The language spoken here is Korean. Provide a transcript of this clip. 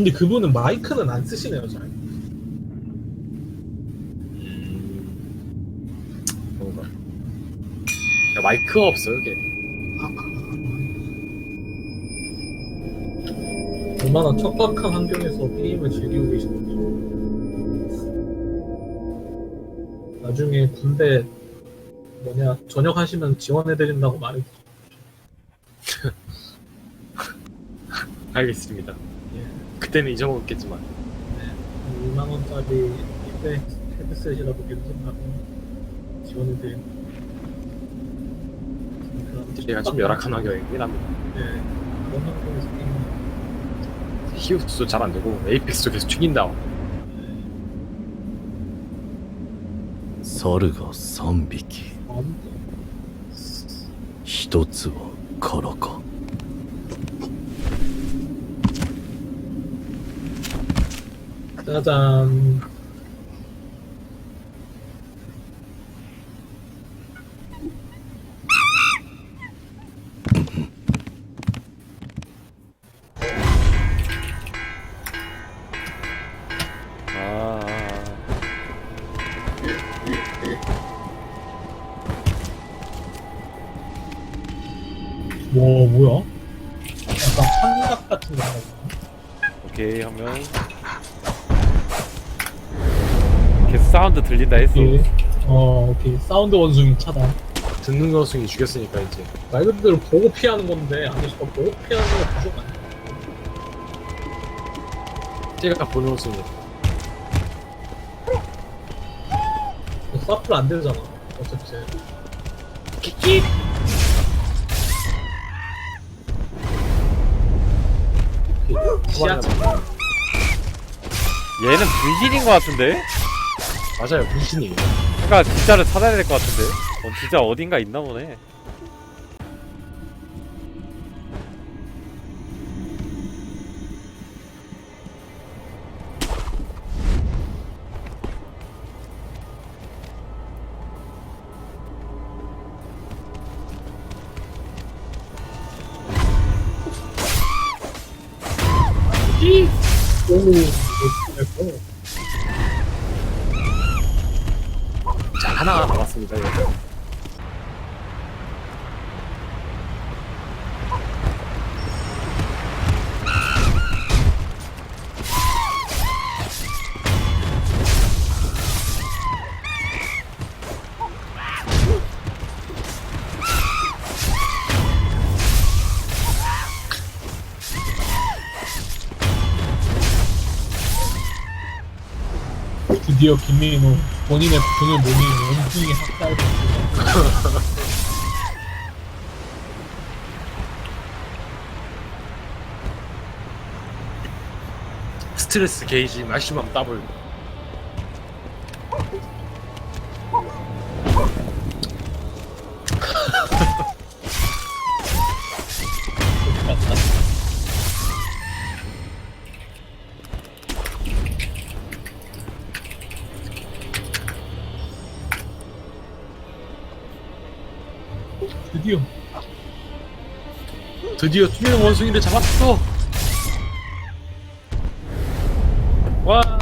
근데 그분은 마이크는 안 쓰시네요, 잘. 음... 뭔가 야, 마이크가 없어요 이게 아, 아, 아. 얼마나 척박한 환경에서 게임을 즐기고 계시는지. 나중에 군대 뭐냐 전역하시면 지원해드린다고 말해. 알겠습니다 예. 그때는 잊어먹었겠지만 2만 원짜리 이백 헤드셋이라도 괜찮다고 지원해드린. 제가 좀 열악한 환경이긴 합니다 네, 그런 환경에서 게임. 히우스도 잘 안되고 에이펙스도 계속 튀긴다 猿が3匹 아무도 一つは空か 짜잔. 아, 와 뭐야? 약간 환각 같은 거 하나 보네. 오케이 하면 계속 사운드 들린다 했어. 오케이. 어 오케이 사운드 원숭이 차단. 듣는 것승이 죽였으니까 이제 말 그대로 보고 피하는 건데 아니 저 보고 피하는 거 부족 아니야? 제가 보는 것승이 사플 안 되잖아. 어차피 쟤. 키키 시야 얘는 분신인 것 같은데? 맞아요 분신이에요 그러니까 진짜를 찾아야 될 것 같은데? 어, 진짜 어딘가 있나 보네. 오. 멋있네. 자 하나 남았습니다. 드디어 김민우 본인의 분을 모니 원숭이 학살을 스트레스 게이지 마시멈 더블 드디어. 드디어 투명 원숭이를 잡았어. 와